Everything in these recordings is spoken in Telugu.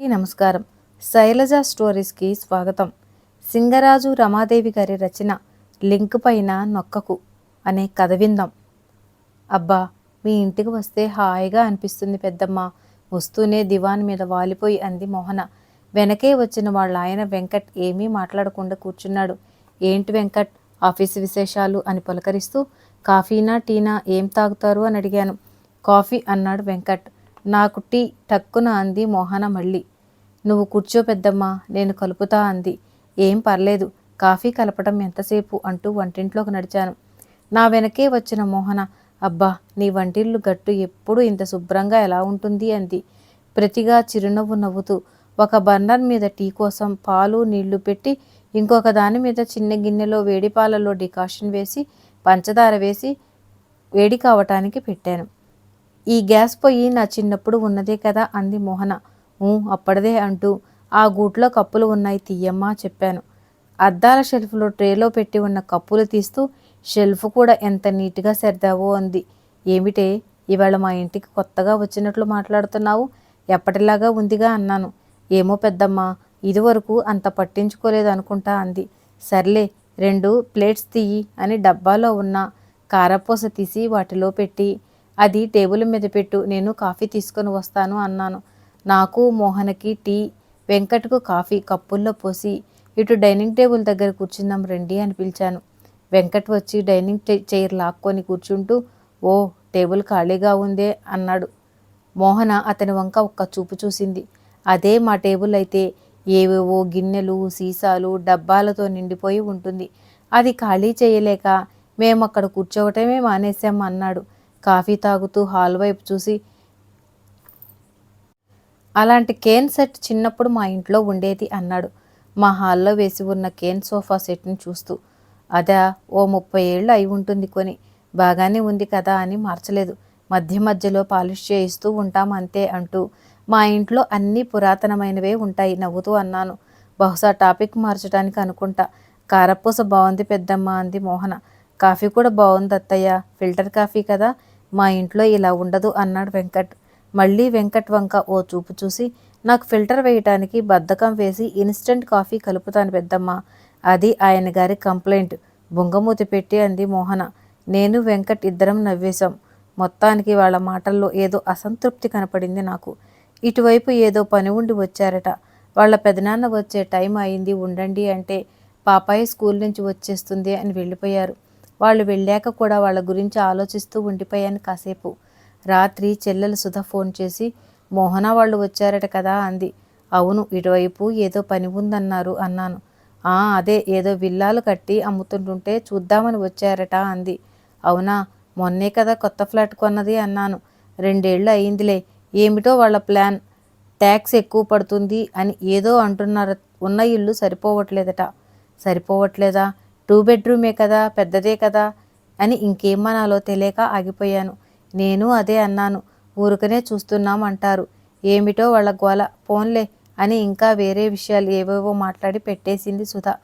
కి నమస్కారం. శైలజ స్టోరీస్కి స్వాగతం. సింగరాజు రమాదేవి గారి రచన లింక్ పైన నొక్కకు అనే కథ విందాం. అబ్బా మీ ఇంటికి వస్తే హాయిగా అనిపిస్తుంది పెద్దమ్మ. వస్తూనే దివాన్ మీద వాలిపోయి అంది మోహన. వెనకే వచ్చిన వాళ్ళ ఆయన వెంకట్ ఏమీ మాట్లాడకుండా కూర్చున్నాడు. ఏంటి వెంకట్? ఆఫీస్ విశేషాలు అని పలకరిస్తూ కాఫీనా టీనా ఏం తాగుతారు అని అడిగాను. కాఫీ అన్నాడు వెంకట్. నాకు టీ టక్కున అంది మోహన మళ్ళీ. నువ్వు కూర్చో పెద్దమ్మా నేను కలుపుతా అంది. ఏం పర్లేదు కాఫీ కలపడం ఎంతసేపు అంటూ వంటింట్లోకి నడిచాను. నా వెనకే వచ్చిన మోహన అబ్బా నీ వంటిల్లు గట్టు ఎప్పుడు ఇంత శుభ్రంగా ఎలా ఉంటుంది అంది. ప్రతిగా చిరునవ్వు నవ్వుతూ ఒక బర్నర్ మీద టీ కోసం పాలు నీళ్ళు పెట్టి ఇంకొక దాని మీద చిన్న గిన్నెలో వేడి పాలలో డికాషన్ వేసి పంచదార వేసి వేడి కావటానికి పెట్టాను. ఈ గ్యాస్ పొయ్యి నా చిన్నప్పుడు ఉన్నదే కదా అంది మోహన. ఊ అప్పటిదే అంటూ ఆ గూట్లో కప్పులు ఉన్నాయి తీయమ్మా చెప్పాను. అద్దాల షెల్ఫ్లో ట్రేలో పెట్టి ఉన్న కప్పులు తీస్తూ షెల్ఫ్ కూడా ఎంత నీట్గా సర్దావో అంది. ఏమిటే? ఇవాళ మా ఇంటికి కొత్తగా వచ్చినట్లు మాట్లాడుతున్నావు? ఎప్పటిలాగా ఉందిగా అన్నాను. ఏమో పెద్దమ్మ ఇదివరకు అంత పట్టించుకోలేదు అనుకుంటా అంది. సర్లే రెండు ప్లేట్స్ తీయి అని డబ్బాలో ఉన్న కారపూస తీసి వాటిలో పెట్టి అది టేబుల్ మీద పెట్టు నేను కాఫీ తీసుకొని వస్తాను అన్నాను. నాకు మోహనకి టీ వెంకట్కు కాఫీ కప్పుల్లో పోసి ఇటు డైనింగ్ టేబుల్ దగ్గర కూర్చుందాం రండి అని పిలిచాను. వెంకట్ వచ్చి డైనింగ్ చైర్ లాక్కొని కూర్చుంటూ ఓ టేబుల్ ఖాళీగా ఉందే అన్నాడు. మోహన అతని వంక ఒక్క చూపు చూసింది. అదే మా టేబుల్ అయితే ఏవేవో గిన్నెలు సీసాలు డబ్బాలతో నిండిపోయి ఉంటుంది. అది ఖాళీ చేయలేక మేము అక్కడ కూర్చోవటమే మానేశాం అన్నాడు. కాఫీ తాగుతూ హాల్ వైపు చూసి అలాంటి కేన్ సెట్ చిన్నప్పుడు మా ఇంట్లో ఉండేది అన్నాడు. మా హాల్లో వేసి ఉన్న కేన్ సోఫా సెట్ని చూస్తూ అదా ఓ ముప్పై ఏళ్ళు అయి ఉంటుంది కొని బాగానే ఉంది కదా అని మార్చలేదు. మధ్య మధ్యలో పాలిష్ చేయిస్తూ ఉంటాం అంతే అంటూ మా ఇంట్లో అన్నీ పురాతనమైనవే ఉంటాయి నవ్వుతూ అన్నాను. బహుశా టాపిక్ మార్చడానికి అనుకుంటా. కారపూస బాగుంది పెద్దమ్మ అంది మోహన. కాఫీ కూడా బాగుంది అత్తయ్య ఫిల్టర్ కాఫీ కదా. మా ఇంట్లో ఇలా ఉండదు అన్నాడు వెంకట్. మళ్ళీ వెంకట్ వంక ఓ చూపు చూసి నాకు ఫిల్టర్ వేయటానికి బద్ధకం వేసి ఇన్స్టెంట్ కాఫీ కలుపుతాను పెద్దమ్మ. అది ఆయన గారి కంప్లైంట్. బుంగమూతి పెట్టి అంది మోహన. నేను వెంకట్ ఇద్దరం నవ్వేశాం. మొత్తానికి వాళ్ళ మాటల్లో ఏదో అసంతృప్తి కనపడింది నాకు. ఇటువైపు ఏదో పని ఉండి వచ్చారట. వాళ్ళ పెదనాన్న వచ్చే టైం అయింది ఉండండి అంటే పాపాయి స్కూల్ నుంచి వచ్చేస్తుంది అని వెళ్ళిపోయారు. వాళ్ళు వెళ్ళాక కూడా వాళ్ళ గురించి ఆలోచిస్తూ ఉండిపోయాను కాసేపు. రాత్రి చెల్లెలు సుధ ఫోన్ చేసి మోహన వాళ్ళు వచ్చారట కదా అంది. అవును ఇటువైపు ఏదో పని ఉందన్నారు అన్నాను. ఆ అదే ఏదో విల్లాలు కట్టి అమ్ముతుంటుంటే చూద్దామని వచ్చారట అంది. అవునా మొన్నే కదా కొత్త ఫ్లాట్ కొన్నది అన్నాను. రెండేళ్ళు అయిందిలే ఏమిటో వాళ్ళ ప్లాన్. ట్యాక్స్ ఎక్కువ పడుతుంది అని ఏదో అంటున్నారు ఉన్న ఇల్లు సరిపోవట్లేదట. సరిపోవట్లేదా? టూ బెడ్రూమే కదా పెద్దదే కదా అని ఇంకేమనాలో తెలియక ఆగిపోయాను. నేను అదే అన్నాను. ఊరుకనే చూస్తున్నాం అంటారు. ఏమిటో వాళ్ళ గోల. పోన్లే అని ఇంకా వేరే విషయాలు ఏవేవో మాట్లాడి పెట్టేసింది సుధా.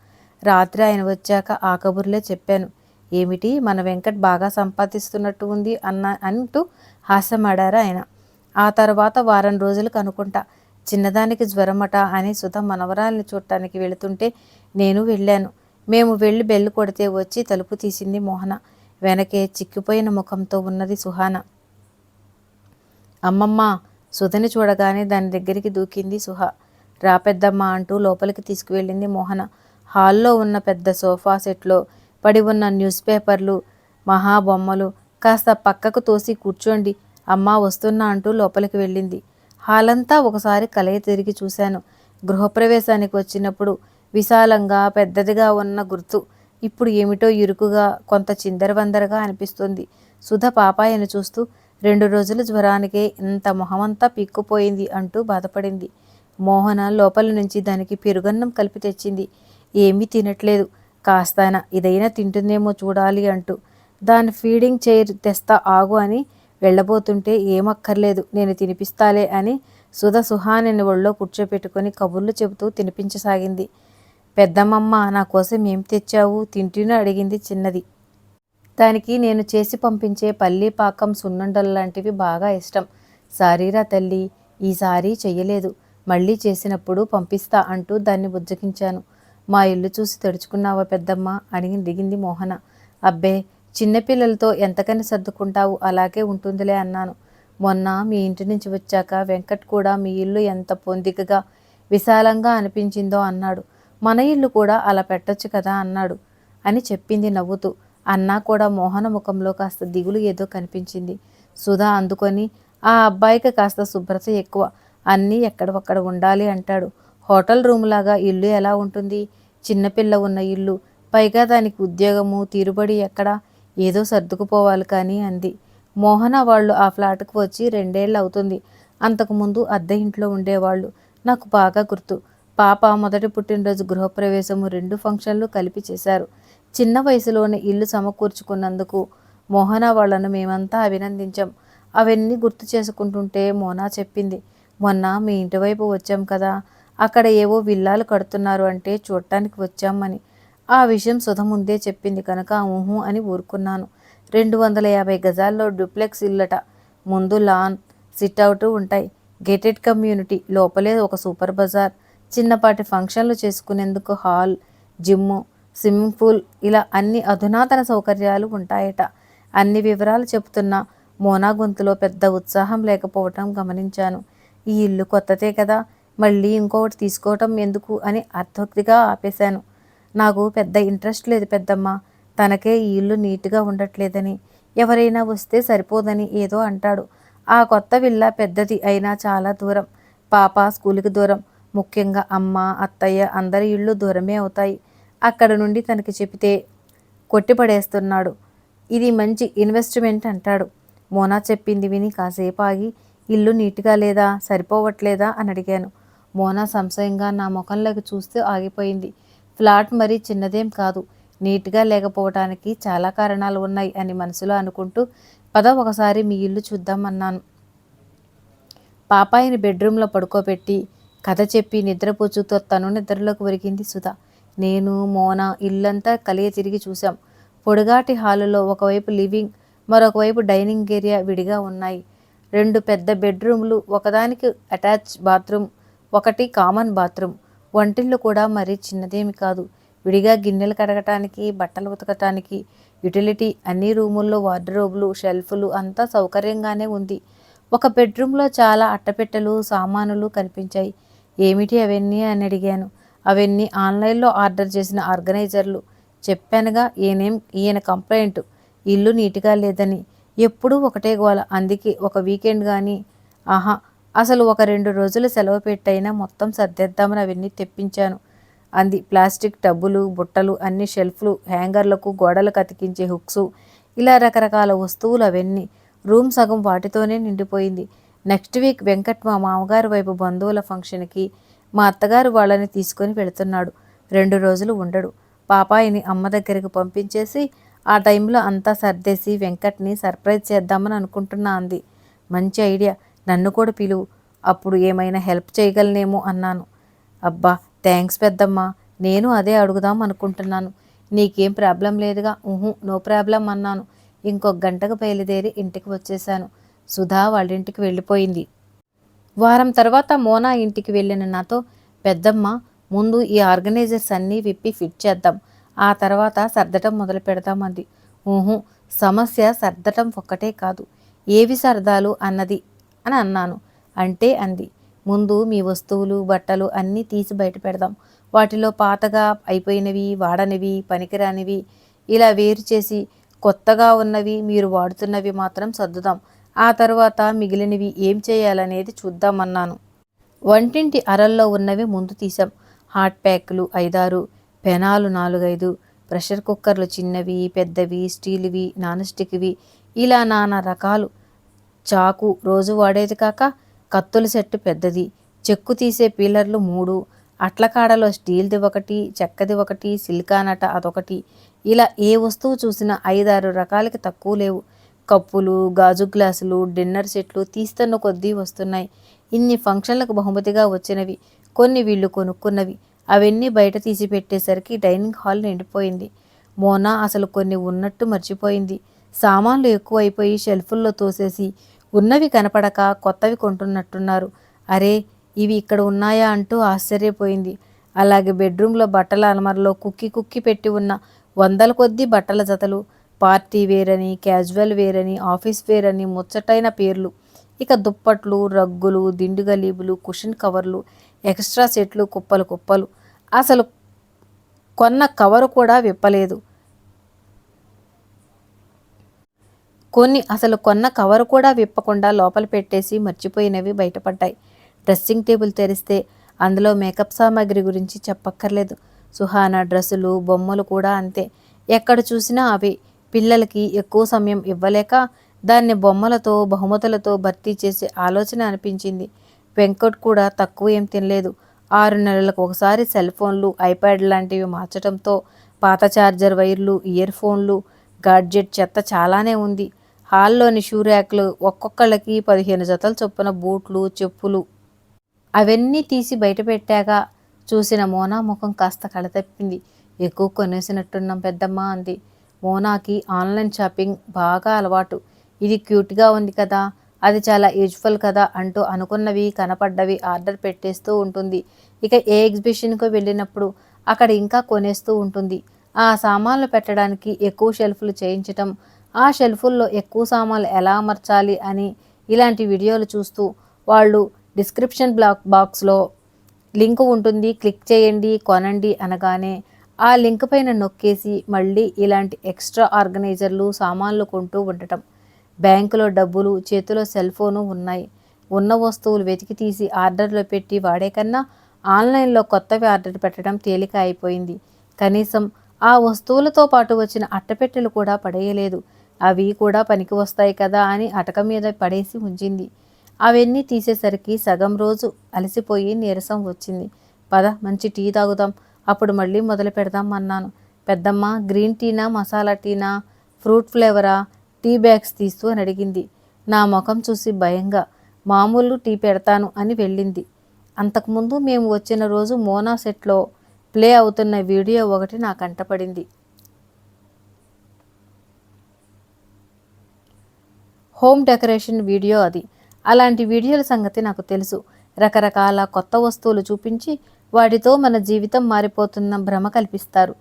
రాత్రి ఆయన వచ్చాక ఆ కబుర్లే చెప్పాను. ఏమిటి? మన వెంకట్ బాగా సంపాదిస్తున్నట్టు ఉంది అన్న అంటూ హాస్యమాడారు ఆయన. ఆ తర్వాత వారం రోజులు కనుకుంటా చిన్నదానికి జ్వరమట అని సుధ మనవరాల్ని చూడటానికి వెళుతుంటే నేను వెళ్ళాను. మేము వెళ్ళి బెల్లు కొడితే వచ్చి తలుపు తీసింది మోహన. వెనకే చిక్కిపోయిన ముఖంతో ఉన్నది సుహాన. అమ్మమ్మ సుధని చూడగానే దాని దగ్గరికి దూకింది సుహ. రా పెద్దమ్మ అంటూ లోపలికి తీసుకువెళ్ళింది మోహన. హాల్లో ఉన్న పెద్ద సోఫా సెట్లో పడి ఉన్న న్యూస్ పేపర్లు మహాబొమ్మలు కాస్త పక్కకు తోసి కూర్చోండి అమ్మ వస్తున్నా అంటూ లోపలికి వెళ్ళింది. హాలంతా ఒకసారి కలయి తిరిగి చూశాను. గృహప్రవేశానికి వచ్చినప్పుడు విశాలంగా పెద్దదిగా ఉన్న గుర్తు ఇప్పుడు ఏమిటో ఇరుకుగా కొంత చిందరవందరగా అనిపిస్తుంది. సుధ పాపాయను చూస్తూ రెండు రోజుల జ్వరానికే ఇంత మొహమంతా పిక్కుపోయింది అంటూ బాధపడింది. మోహన లోపల నుంచి దానికి పెరుగన్నం కలిపి తెచ్చింది. ఏమీ తినట్లేదు కాస్తాన ఇదైనా తింటుందేమో చూడాలి అంటూ. దాని ఫీడింగ్ చైర్ తెస్తా ఆగు అని వెళ్ళబోతుంటే ఏమక్కర్లేదు నేను తినిపిస్తాలే అని సుధ సుహానిని ఒళ్ళో కూర్చోపెట్టుకొని కబుర్లు చెబుతూ తినిపించసాగింది. పెద్దమ్మమ్మ నా కోసం ఏం తెచ్చావు? తింటూనే అడిగింది చిన్నది. దానికి నేను చేసి పంపించే పల్లీ పాకం సున్నుండలు లాంటివి బాగా ఇష్టం. సారీరా తల్లి ఈసారి చెయ్యలేదు. మళ్ళీ చేసినప్పుడు పంపిస్తా అంటూ దాన్ని బుజ్జగించాను. మా ఇల్లు చూసి తెడుచుకున్నావా పెద్దమ్మ? అని దిగింది మోహన. అబ్బే చిన్నపిల్లలతో ఎంతకని సర్దుకుంటావు? అలాగే ఉంటుందిలే అన్నాను. మొన్న మీ ఇంటి నుంచి వచ్చాక వెంకట్ కూడా మీ ఇల్లు ఎంత పొందికగా విశాలంగా అనిపించిందో అన్నాడు. మన ఇల్లు కూడా అలా పెట్టొచ్చు కదా అన్నాడు అని చెప్పింది నవ్వుతూ. అన్నా కూడా మోహన ముఖంలో కాస్త దిగులు ఏదో కనిపించింది. సుధా అందుకొని ఆ అబ్బాయికి కాస్త శుభ్రత ఎక్కువ. అన్నీ ఎక్కడొక్కడ ఉండాలి అంటాడు. హోటల్ రూమ్ లాగా ఇల్లు ఎలా ఉంటుంది? చిన్నపిల్ల ఉన్న ఇల్లు. పైగా దానికి ఉద్యోగము తీరుబడి ఎక్కడ? ఏదో సర్దుకుపోవాలి కానీ అంది. మోహన వాళ్ళు ఆ ఫ్లాట్కు వచ్చి రెండేళ్ళు అవుతుంది అంతకుముందు అద్దె ఇంట్లో ఉండేవాళ్ళు. నాకు బాగా గుర్తు. పాప మొదటి పుట్టినరోజు గృహప్రవేశము రెండు ఫంక్షన్లు కలిపి చేశారు. చిన్న వయసులోనే ఇల్లు సమకూర్చుకున్నందుకు మోహన వాళ్ళను మేమంతా అభినందించాం. అవన్నీ గుర్తు చేసుకుంటుంటే మోనా చెప్పింది మొన్న మీ ఇంటి వైపు వచ్చాం కదా అక్కడ ఏవో విల్లాలు కడుతున్నారు అంటే చూడటానికి వచ్చామని ఆ విషయం సుధ ముందే చెప్పింది కనుక ఊహు అని ఊరుకున్నాను. రెండు వందల యాభై గజాల్లో డూప్లెక్స్ ఇల్లట. ముందు లాన్ సిట్అవుట్ ఉంటాయి. గేటెడ్ కమ్యూనిటీ లోపలే ఒక సూపర్ బజార్. చిన్నపాటి ఫంక్షన్లు చేసుకునేందుకు హాల్ జిమ్ము స్విమ్మింగ్ పూల్ ఇలా అన్ని అధునాతన సౌకర్యాలు ఉంటాయట. అన్ని వివరాలు చెప్తున్న మోనా గొంతులో పెద్ద ఉత్సాహం లేకపోవటం గమనించాను. ఈ ఇల్లు కొత్తదే కదా మళ్ళీ ఇంకొకటి తీసుకోవటం ఎందుకు అని అర్థోక్తిగా ఆపేశాను. నాకు పెద్ద ఇంట్రెస్ట్ లేదు పెద్దమ్మ తనకే ఈ ఇల్లు నీట్గా ఉండట్లేదని. ఎవరైనా వస్తే సరిపోదని ఏదో అంటాడు. ఆ కొత్త విల్లా పెద్దది అయినా చాలా దూరం. పాప స్కూల్కి దూరం. ముఖ్యంగా అమ్మ అత్తయ్య అందరి ఇళ్ళు దూరమే అవుతాయి. అక్కడ నుండి తనకి చెబితే కొట్టిపడేస్తున్నాడు. ఇది మంచి ఇన్వెస్ట్మెంట్ అంటాడు. మోనా చెప్పింది విని కాసేపు ఆగి ఇల్లు నీట్గా లేదా సరిపోవట్లేదా అని అడిగాను. మోనా సంశయంగా నా ముఖంలోకి చూస్తే ఆగిపోయింది. ఫ్లాట్ మరీ చిన్నదేం కాదు. నీట్గా లేకపోవటానికి చాలా కారణాలు ఉన్నాయి అని మనసులో అనుకుంటూ పద ఒకసారి మీ ఇల్లు చూద్దామన్నాను. పాపాయిని బెడ్రూమ్లో పడుకోబెట్టి కథ చెప్పి నిద్రపోచుతో తను నిద్రలోకి ఒరిగింది సుధా. నేను మోన ఇల్లంతా కలియ తిరిగి చూశాం. పొడుగాటి హాలులో ఒకవైపు లివింగ్ మరొకవైపు డైనింగ్ ఏరియా విడిగా ఉన్నాయి. రెండు పెద్ద బెడ్రూమ్లు ఒకదానికి అటాచ్ బాత్రూమ్ ఒకటి కామన్ బాత్రూమ్. వంటిల్లు కూడా మరీ చిన్నదేమి కాదు. విడిగా గిన్నెలు కడగటానికి బట్టలు ఉతకటానికి యుటిలిటీ అన్ని రూముల్లో వార్డ్రోబ్లు షెల్ఫ్లు అంతా సౌకర్యంగానే ఉంది. ఒక బెడ్రూమ్లో చాలా అట్టపెట్టెలు సామానులు కనిపించాయి. ఏమిటి అవన్నీ అని అడిగాను. అవన్నీ ఆన్లైన్లో ఆర్డర్ చేసిన ఆర్గనైజర్లు. చెప్పానుగా ఈయనేం ఈయన కంప్లైంట్. ఇల్లు నీట్గా లేదని. ఎప్పుడూ ఒకటే గోల. అందుకే ఒక వీకెండ్ కానీ ఆహా అసలు ఒక రెండు రోజులు సెలవు పెట్టైనా మొత్తం సర్దేద్దామని అవన్నీ తెప్పించాను. అంది. ప్లాస్టిక్ టబ్బులు బుట్టలు అన్ని షెల్ఫ్లు హ్యాంగర్లకు గోడలకు అతికించే హుక్స్. ఇలా రకరకాల వస్తువులు అవన్నీ రూమ్ సగం వాటితోనే నిండిపోయింది. నెక్స్ట్ వీక్ వెంకట్ మా మామగారు వైపు బంధువుల ఫంక్షన్కి మా అత్తగారు వాళ్ళని తీసుకొని వెళుతున్నాడు. రెండు రోజులు ఉండడు. పాపాయిని అమ్మ దగ్గరికి పంపించేసి ఆ టైంలో అంతా సర్దేసి వెంకట్ని సర్ప్రైజ్ చేద్దామని అనుకుంటున్నా అంది. మంచి ఐడియా నన్ను కూడా పిలువు. అప్పుడు ఏమైనా హెల్ప్ చేయగలనేమో అన్నాను. అబ్బా థ్యాంక్స్ పెద్దమ్మా. నేను అదే అడుగుదాం అనుకుంటున్నాను. నీకేం ప్రాబ్లం లేదుగా? ఊహు నో ప్రాబ్లం అన్నాను. ఇంకొక గంటకు బయలుదేరి ఇంటికి వచ్చేశాను. సుధా వాళ్ళ ఇంటికి వెళ్ళిపోయింది. వారం తర్వాత మోనా ఇంటికి వెళ్ళిన నాతో పెద్దమ్మ ముందు ఈ ఆర్గనైజర్స్ అన్నీ విప్పి ఫిట్ చేద్దాం ఆ తర్వాత సర్దటం మొదలు పెడదామంది ఊహు సమస్య సర్దటం ఒక్కటే కాదు ఏవి సర్దాలు అన్నది అని అన్నాను. అంటే అంది. ముందు మీ వస్తువులు బట్టలు అన్నీ తీసి బయట పెడదాం వాటిలో పాతగా అయిపోయినవి వాడనివి పనికిరానివి ఇలా వేరు చేసి కొత్తగా ఉన్నవి మీరు వాడుతున్నవి మాత్రం సర్దుదాం ఆ తర్వాత మిగిలినవి ఏం చేయాలనేది చూద్దామన్నాను. వంటింటి అరల్లో ఉన్నవి ముందు తీసాం హాట్ ప్యాక్లు ఐదారు పెనాలు నాలుగైదు ప్రెషర్ కుక్కర్లు చిన్నవి పెద్దవి స్టీల్వి నాన్ స్టిక్వి ఇలా నానా రకాలు. చాకు రోజు వాడేది కాక కత్తుల సెట్టు పెద్దది. చెక్కు తీసే పీలర్లు మూడు అట్లకాడలో స్టీల్ది ఒకటి చెక్కది ఒకటి సిలికానట అదొకటి. ఇలా ఏ వస్తువు చూసినా ఐదారు రకాలకి తక్కువ లేవు. కప్పులు గాజు గ్లాసులు డిన్నర్ సెట్లు తీస్తున్న కొద్దీ వస్తున్నాయి. ఇన్ని ఫంక్షన్లకు బహుమతిగా వచ్చినవి కొన్ని వీళ్ళు కొనుక్కున్నవి. అవన్నీ బయట తీసి పెట్టేసరికి డైనింగ్ హాల్ నిండిపోయింది. మోనా అసలు కొన్ని ఉన్నట్టు మర్చిపోయింది. సామాన్లు ఎక్కువైపోయి షెల్ఫుల్లో తోసేసి ఉన్నవి కనపడక కొత్తవి కొంటున్నట్టున్నారు. అరే ఇవి ఇక్కడ ఉన్నాయా అంటూ ఆశ్చర్యపోయింది. అలాగే బెడ్రూమ్లో బట్టల అలమరలో కుక్కి కుక్కి పెట్టి ఉన్న వందల కొద్దీ బట్టల జతలు పార్టీ వేర్ అని క్యాజువల్ వేర్ అని ఆఫీస్ వేర్ అని ముచ్చటైన పేర్లు. ఇక దుప్పట్లు రగ్గులు దిండు గలీబులు కుషన్ కవర్లు ఎక్స్ట్రా సెట్లు కుప్పలు కుప్పలు. అసలు కొన్న కవరు కూడా విప్పలేదు. కొన్ని అసలు కొన్న కవరు కూడా విప్పకుండా లోపల పెట్టేసి మర్చిపోయినవి బయటపడ్డాయి. డ్రెస్సింగ్ టేబుల్ తెరిస్తే అందులో మేకప్ సామాగ్రి గురించి చెప్పక్కర్లేదు. సుహానా డ్రెస్సులు బొమ్మలు కూడా అంతే. ఎక్కడ చూసినా అవి. పిల్లలకి ఎక్కువ సమయం ఇవ్వలేక దాన్ని బొమ్మలతో బహుమతులతో భర్తీ చేసే ఆలోచన అనిపించింది. వెంకట్ కూడా తక్కువ ఏం తినలేదు. ఆరు నెలలకు ఒకసారి సెల్ ఫోన్లు ఐప్యాడ్ లాంటివి మార్చడంతో పాత ఛార్జర్ వైర్లు ఇయర్ ఫోన్లు గాడ్జెట్ చెత్త చాలానే ఉంది. హాల్లోని షూ ర్యాక్లు ఒక్కొక్కళ్ళకి పదిహేను జతల చొప్పున బూట్లు చెప్పులు అవన్నీ తీసి బయట పెట్టాక చూసిన మోనా ముఖం కాస్త కళతప్పింది. ఎక్కువ కొనేసినట్టున్నాం పెద్దమ్మ అంది. మోనాకి ఆన్లైన్ షాపింగ్ బాగా అలవాటు. ఇది క్యూట్గా ఉంది కదా అది చాలా యూజ్ఫుల్ కదా అంటూ అనుకున్నవి కనపడ్డవి ఆర్డర్ పెట్టేస్తూ ఉంటుంది. ఇక ఏ ఎగ్జిబిషన్కు వెళ్ళినప్పుడు అక్కడ ఇంకా కొనేస్తూ ఉంటుంది. ఆ సామాన్లు పెట్టడానికి ఎక్కువ షెల్ఫ్లు చేయించటం ఆ షెల్ఫుల్లో ఎక్కువ సామాన్లు ఎలా అమర్చాలి అని ఇలాంటి వీడియోలు చూస్తూ వాళ్ళు డిస్క్రిప్షన్ బ్లాక్ బాక్స్లో లింక్ ఉంటుంది క్లిక్ చేయండి కొనండి అనగానే ఆ లింక్ పైన నొక్కేసి మళ్ళీ ఇలాంటి ఎక్స్ట్రా ఆర్గనైజర్లు సామాన్లు కొంటూ ఉండటం. బ్యాంకులో డబ్బులు చేతిలో సెల్ ఫోను ఉన్నాయి. ఉన్న వస్తువులు వెతికి తీసి ఆర్డర్లో పెట్టి వాడే కన్నా ఆన్లైన్లో కొత్తవి ఆర్డర్ పెట్టడం తేలిక అయిపోయింది. కనీసం ఆ వస్తువులతో పాటు వచ్చిన అట్టపెట్టెలు కూడా పడేయలేదు. అవి కూడా పనికి వస్తాయి కదా అని అటక మీద పడేసి ఉంచింది. అవన్నీ తీసేసరికి సగం రోజు అలసిపోయి నీరసం వచ్చింది. పద మంచి టీ తాగుదాం. అప్పుడు మళ్ళీ మొదలు పెడదాం అన్నాను. పెద్దమ్మ గ్రీన్ టీనా మసాలా టీనా ఫ్రూట్ ఫ్లేవరా టీ బ్యాగ్స్ తీస్తూ అని అడిగింది. నా ముఖం చూసి భయంగా మామూలు టీ పెడతాను అని వెళ్ళింది. అంతకుముందు మేము వచ్చిన రోజు మోనా సెట్లో ప్లే అవుతున్న వీడియో ఒకటి నా కంటపడింది. హోమ్ డెకరేషన్ వీడియో అది. అలాంటి వీడియోల సంగతి నాకు తెలుసు. రకరకాల కొత్త వస్తువులు చూపించి వాటితో మన జీవితం మారిపోతున్న భ్రమ కల్పిస్తారు.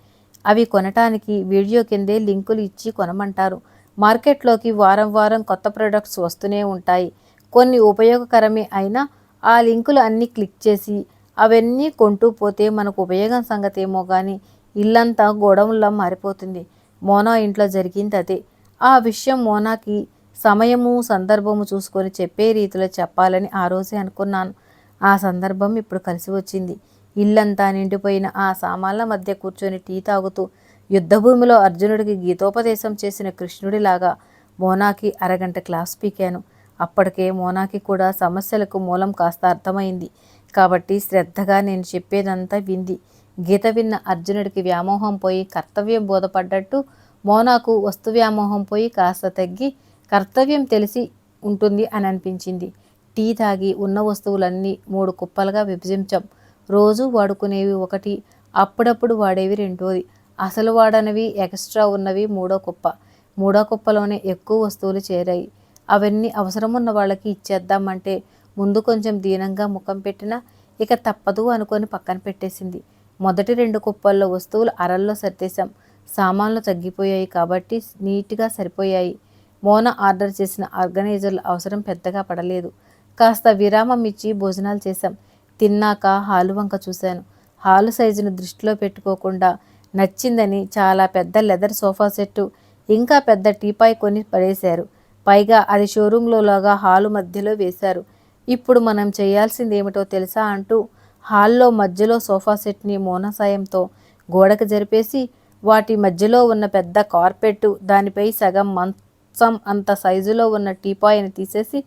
అవి కొనటానికి వీడియో కిందే లింకులు ఇచ్చి కొనమంటారు. మార్కెట్లోకి వారం వారం కొత్త ప్రొడక్ట్స్ వస్తూనే ఉంటాయి. కొన్ని ఉపయోగకరమే అయినా ఆ లింకులు అన్నీ క్లిక్ చేసి అవన్నీ కొంటూ పోతే మనకు ఉపయోగం సంగతేమో కానీ ఇల్లంతా గోడౌన్లా మారిపోతుంది. మోనా ఇంట్లో జరిగింది అదే. ఆ విషయం మోనాకి సమయము సందర్భము చూసుకొని చెప్పే రీతిలో చెప్పాలని ఆ రోజే అనుకున్నాను. ఆ సందర్భం ఇప్పుడు కలిసి వచ్చింది. ఇల్లంతా నిండిపోయిన ఆ సామాన్ల మధ్య కూర్చొని టీ తాగుతూ యుద్ధభూమిలో అర్జునుడికి గీతోపదేశం చేసిన కృష్ణుడిలాగా మోనాకి అరగంట క్లాస్ పీకాను. అప్పటికే మోనాకి కూడా సమస్యలకు మూలం కాస్త అర్థమైంది. కాబట్టి శ్రద్ధగా నేను చెప్పేదంతా వింది. గీత విన్న అర్జునుడికి వ్యామోహం పోయి కర్తవ్యం బోధపడ్డట్టు మోనాకు వస్తు వ్యామోహం పోయి కాస్త తగ్గి కర్తవ్యం తెలిసి ఉంటుంది అని అనిపించింది. టీ తాగి ఉన్న వస్తువులన్నీ మూడు కుప్పలుగా విభజించాం. రోజు వాడుకునేవి ఒకటి అప్పుడప్పుడు వాడేవి రెండోది. అసలు వాడనివి ఎక్స్ట్రా ఉన్నవి మూడో కుప్ప. మూడో కుప్పలోనే ఎక్కువ వస్తువులు చేరాయి. అవన్నీ అవసరమున్న వాళ్ళకి ఇచ్చేద్దామంటే ముందు కొంచెం దీనంగా ముఖం పెట్టినా ఇక తప్పదు అనుకొని పక్కన పెట్టేసింది. మొదటి రెండు కుప్పల్లో వస్తువులు అరల్లో సర్దేశాం. సామాన్లు తగ్గిపోయాయి కాబట్టి నీట్గా సరిపోయాయి. మోన ఆర్డర్ చేసిన ఆర్గనైజర్లు అవసరం పెద్దగా పడలేదు. కాస్త విరామం ఇచ్చి భోజనాలు చేశాం. తిన్నాక హాలు వంక చూశాను. హాలు సైజును దృష్టిలో పెట్టుకోకుండా నచ్చిందని చాలా పెద్ద లెదర్ సోఫా సెట్టు ఇంకా పెద్ద టీపాయ్ కొని పడేశారు. పైగా అది షోరూంలోలాగా హాలు మధ్యలో వేశారు. ఇప్పుడు మనం చేయాల్సింది ఏమిటో తెలుసా అంటూ హాల్లో మధ్యలో సోఫా సెట్ని మోనసాయంతో గోడకు జరిపేసి వాటి మధ్యలో ఉన్న పెద్ద కార్పెట్ దానిపై సగం మంచం అంత సైజులో ఉన్న టీపాయ్ని తీసేసి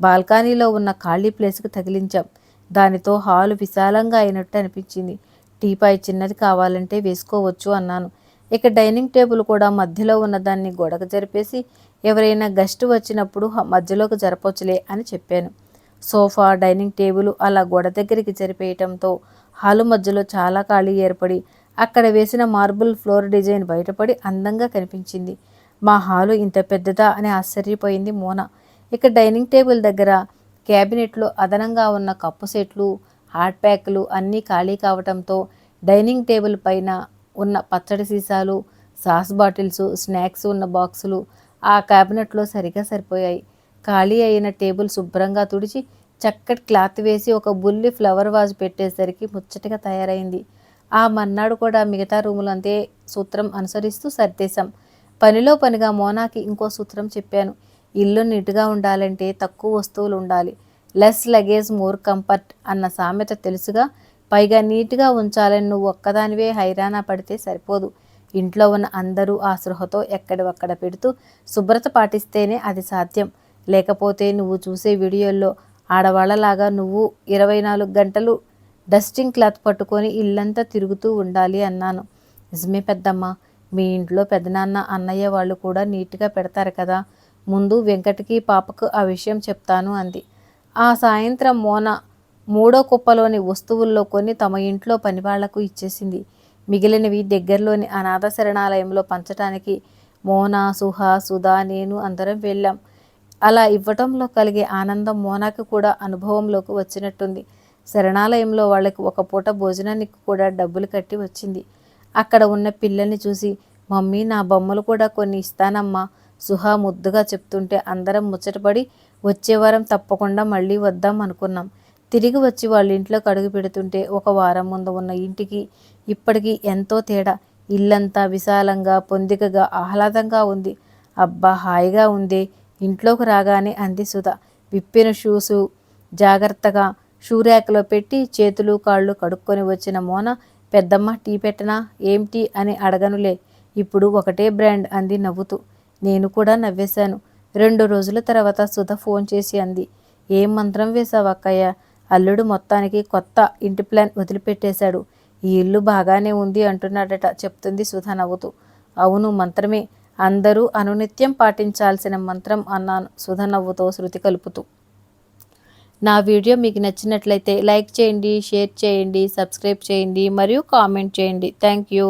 బాల్కనీలో ఉన్న ఖాళీ ప్లేస్కి తగిలించాం. దానితో హాలు విశాలంగా అయినట్టు అనిపించింది. టీపాయ్ చిన్నది కావాలంటే వేసుకోవచ్చు అన్నాను. ఇక డైనింగ్ టేబుల్ కూడా మధ్యలో ఉన్న దాన్ని గొడక జరిపేసి ఎవరైనా గెస్ట్ వచ్చినప్పుడు మధ్యలోకి జరపవచ్చులే అని చెప్పాను. సోఫా డైనింగ్ టేబుల్ అలా గోడ దగ్గరికి జరిపేయటంతో హాలు మధ్యలో చాలా ఖాళీ ఏర్పడి అక్కడ వేసిన మార్బుల్ ఫ్లోర్ డిజైన్ బయటపడి అందంగా కనిపించింది. మా హాలు ఇంత పెద్దదా అని ఆశ్చర్యపోయింది మోన. ఇక డైనింగ్ టేబుల్ దగ్గర క్యాబినెట్లో అదనంగా ఉన్న కప్పు సెట్లు హాట్ ప్యాకులు అన్నీ ఖాళీ కావటంతో డైనింగ్ టేబుల్ పైన ఉన్న పచ్చడి సీసాలు సాస్ బాటిల్స్ స్నాక్స్ ఉన్న బాక్సులు ఆ క్యాబినెట్లో సరిగా సరిపోయాయి. ఖాళీ అయిన టేబుల్ శుభ్రంగా తుడిచి చక్కటి క్లాత్ వేసి ఒక బుల్లి ఫ్లవర్ వాజ్ పెట్టేసరికి ముచ్చటగా తయారైంది. ఆ మన్నాడు కూడా మిగతా రూములంతే సూత్రం అనుసరిస్తూ సర్దేశాం. పనిలో పనిగా మోనాకి ఇంకో సూత్రం చెప్పాను. ఇల్లు నీట్గా ఉండాలంటే తక్కువ వస్తువులు ఉండాలి. లెస్ లగేజ్ మోర్ కంఫర్ట్ అన్న సామెత తెలుసుగా పైగా నీట్గా ఉంచాలని నువ్వు ఒక్కదానివే హైరాణ పడితే సరిపోదు. ఇంట్లో ఉన్న అందరూ ఆ సృహతో ఎక్కడొక్కడ పెడుతూ శుభ్రత పాటిస్తేనే అది సాధ్యం. లేకపోతే నువ్వు చూసే వీడియోల్లో ఆడవాళ్ళలాగా నువ్వు ఇరవై నాలుగు గంటలు డస్టింగ్ క్లాత్ పట్టుకొని ఇల్లంతా తిరుగుతూ ఉండాలి అన్నాను. నిజమే పెద్దమ్మ మీ ఇంట్లో పెదనాన్న అన్నయ్య వాళ్ళు కూడా నీట్గా పెడతారు కదా. ముందు వెంకటకి పాపకు ఆ విషయం చెప్తాను అంది. ఆ సాయంత్రం మోన మూడో కుప్పలోని వస్తువుల్లో కొన్ని తమ ఇంట్లో పనివాళ్ళకు ఇచ్చేసింది. మిగిలినవి దగ్గరలోని అనాథ శరణాలయంలో పంచటానికి మోన సుహ సుధా నేను అందరం వెళ్ళాం. అలా ఇవ్వటంలో కలిగే ఆనందం మోనాకి కూడా అనుభవంలోకి వచ్చినట్టుంది. శరణాలయంలో వాళ్ళకి ఒక పూట భోజనానికి కూడా డబ్బులు కట్టి వచ్చింది. అక్కడ ఉన్న పిల్లల్ని చూసి మమ్మీ నా బొమ్మలు కూడా కొన్ని ఇస్తానమ్మా. సుహా ముద్దుగా చెప్తుంటే అందరం ముచ్చటపడి వచ్చే వారం తప్పకుండా మళ్ళీ వద్దాం అనుకున్నాం. తిరిగి వచ్చి వాళ్ళ ఇంట్లోకి అడుగు పెడుతుంటే ఒక వారం ముందు ఉన్న ఇంటికి ఇప్పటికీ ఎంతో తేడా. ఇల్లంతా విశాలంగా పొందికగా ఆహ్లాదంగా ఉంది. అబ్బా హాయిగా ఉంది. ఇంట్లోకి రాగానే అంది సుధ. విప్పిన షూసు జాగ్రత్తగా షూ ర్యాక్లో పెట్టి చేతులు కాళ్ళు కడుక్కొని వచ్చిన మోన పెద్దమ్మ టీ పెట్టనా? ఏంటి అని అడగనులే. ఇప్పుడు ఒకటే బ్రాండ్ అంది నవ్వుతూ. నేను కూడా నవ్వేశాను. రెండు రోజుల తర్వాత సుధ ఫోన్ చేసి అంది. ఏం మంత్రం వేశావు అక్కయ్య? అల్లుడు మొత్తానికి కొత్త ఇంటి ప్లాన్ వదిలిపెట్టేశాడు. ఈ ఇల్లు బాగానే ఉంది అంటున్నాడట చెప్తుంది సుధ నవ్వుతూ. అవును మంత్రమే. అందరూ అనునిత్యం పాటించాల్సిన మంత్రం అన్నాను సుధ నవ్వుతో శృతి కలుపుతూ. నా వీడియో మీకు నచ్చినట్లయితే లైక్ చేయండి షేర్ చేయండి సబ్స్క్రైబ్ చేయండి మరియు కామెంట్ చేయండి. Thank you.